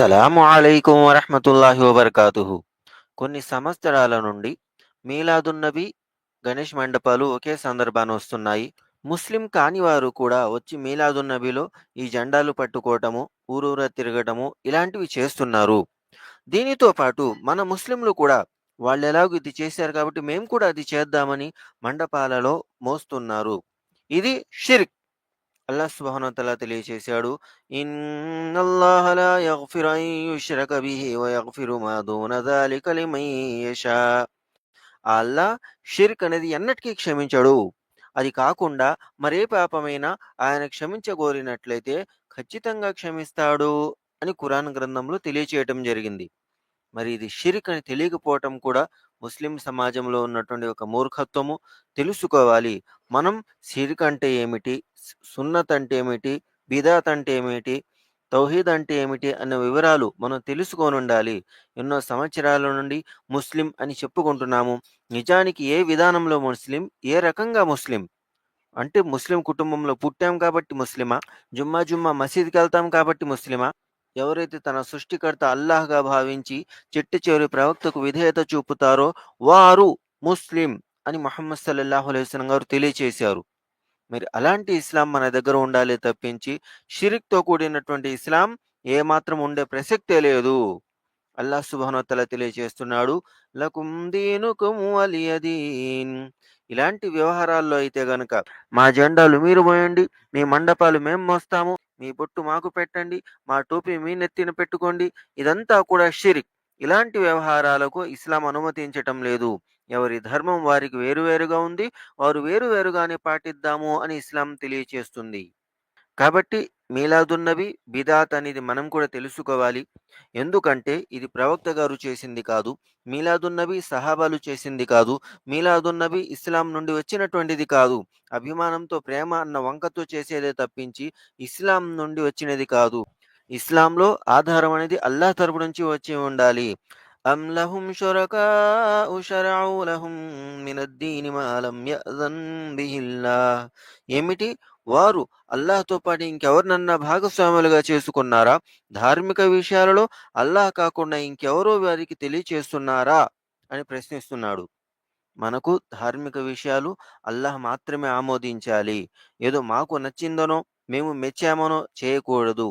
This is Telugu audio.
అస్సలాము అలైకుం వరహమతుల్లాహి వబర్కాతుహు. కొన్ని సంవత్సరాల నుండి మీలాదున్నబి, గణేష్ మండపాలు ఒకే సందర్భాన్ని వస్తున్నాయి. ముస్లిం కాని వారు కూడా వచ్చి మీలాదున్నబిలో ఈ జెండాలు పట్టుకోవటము, ఊరూరా తిరగటము ఇలాంటివి చేస్తున్నారు. దీనితో పాటు మన ముస్లింలు కూడా వాళ్ళు ఎలాగో ఇది చేశారు కాబట్టి మేము కూడా అది చేద్దామని మండపాలలో మోస్తున్నారు. ఇది షిర్క్. అల్లా సుబ్హానహు వ తెలియచేశాడు. అల్లా మా అల్లాహ్ షిర్క్ అనేది ఎన్నటికీ క్షమించడు. అది కాకుండా మరే పాపమైనా ఆయన క్షమించగోరినట్లయితే ఖచ్చితంగా క్షమిస్తాడు అని ఖురాన్ గ్రంథంలో తెలియచేయటం జరిగింది. మరి ఇది షిర్క్ అని తెలియకపోవటం కూడా ముస్లిం సమాజంలో ఉన్నటువంటి ఒక మూర్ఖత్వము. తెలుసుకోవాలి. మనం సిరిక్ అంటే ఏమిటి? సున్నత్ అంటే ఏమిటి? బిదాత్ అంటే ఏమిటి? తౌహీద్ అంటే ఏమిటి? అనే వివరాలు మనం తెలుసుకోనుండాలి. ఎన్నో సంవత్సరాల నుండి ముస్లిం అని చెప్పుకుంటున్నాము. నిజానికి ఏ విధానంలో ముస్లిం? ఏ రకంగా ముస్లిం? అంటే ముస్లిం కుటుంబంలో పుట్టాం కాబట్టి ముస్లిమా? జుమ్మా జుమ్మా మసీద్కి వెళ్తాం కాబట్టి ముస్లిమా? ఎవరైతే తన సృష్టికర్త అల్లాహ్‌గా భావించి చిట్ట చివరి ప్రవక్తకు విధేయత చూపుతారో వారు ముస్లిం అని మహమ్మద్ సల్లల్లాహు అలైస్లం గారు తెలియచేశారు. మరి అలాంటి ఇస్లాం మన దగ్గర ఉండాలే తప్పించి షిరిక్తో కూడినటువంటి ఇస్లాం ఏమాత్రం ఉండే ప్రసక్తే లేదు. అల్లాహ్ సుబ్హానహు తెలియజేస్తున్నాడు లకుం దీనుకుం ఇలాంటి వ్యవహారాల్లో అయితే గనక మా జెండాలు మీరు పోయండి మీ మండపాలు మేము మోస్తాము. మీ బొట్టు మాకు పెట్టండి. మా టోపీ మీ నెత్తిన పెట్టుకోండి. ఇదంతా కూడా షిర్క్. ఇలాంటి వ్యవహారాలకు ఇస్లాం అనుమతించటం లేదు. ఎవరి ధర్మం వారికి వేరువేరుగా ఉంది. వారు వేరు వేరుగానే పాటిద్దాము అని ఇస్లాం తెలియచేస్తుంది. కాబట్టి మీలాదున్నవి బిదాత్ అనేది మనం కూడా తెలుసుకోవాలి. ఎందుకంటే ఇది ప్రవక్త గారు చేసింది కాదు. మీలాదున్నవి సహాబాలు చేసింది కాదు. మీలాదున్నవి ఇస్లాం నుండి వచ్చినటువంటిది కాదు. అభిమానంతో ప్రేమ అన్న వంకతో చేసేదే తప్పించి ఇస్లాం నుండి వచ్చినది కాదు. ఇస్లాంలో ఆధారం అనేది అల్లాహ్ తరపు నుంచి వచ్చి ఉండాలి. అమ్ లహుం షురకాఉ షరఉ లహుం మినద్దీని మా ఏమిటి? వారు అల్లాహ్‌తో పాటు ఇంకెవరినన్నా భాగస్వాములుగా చేసుకున్నారా? ధార్మిక విషయాలలో అల్లాహ్ కాకుండా ఇంకెవరో వారికి తెలియచేస్తున్నారా? అని ప్రశ్నిస్తున్నాడు. మనకు ధార్మిక విషయాలు అల్లాహ్ మాత్రమే ఆమోదించాలి. ఏదో మాకు నచ్చిందనో, మేము మెచ్చామనో చేయకూడదు.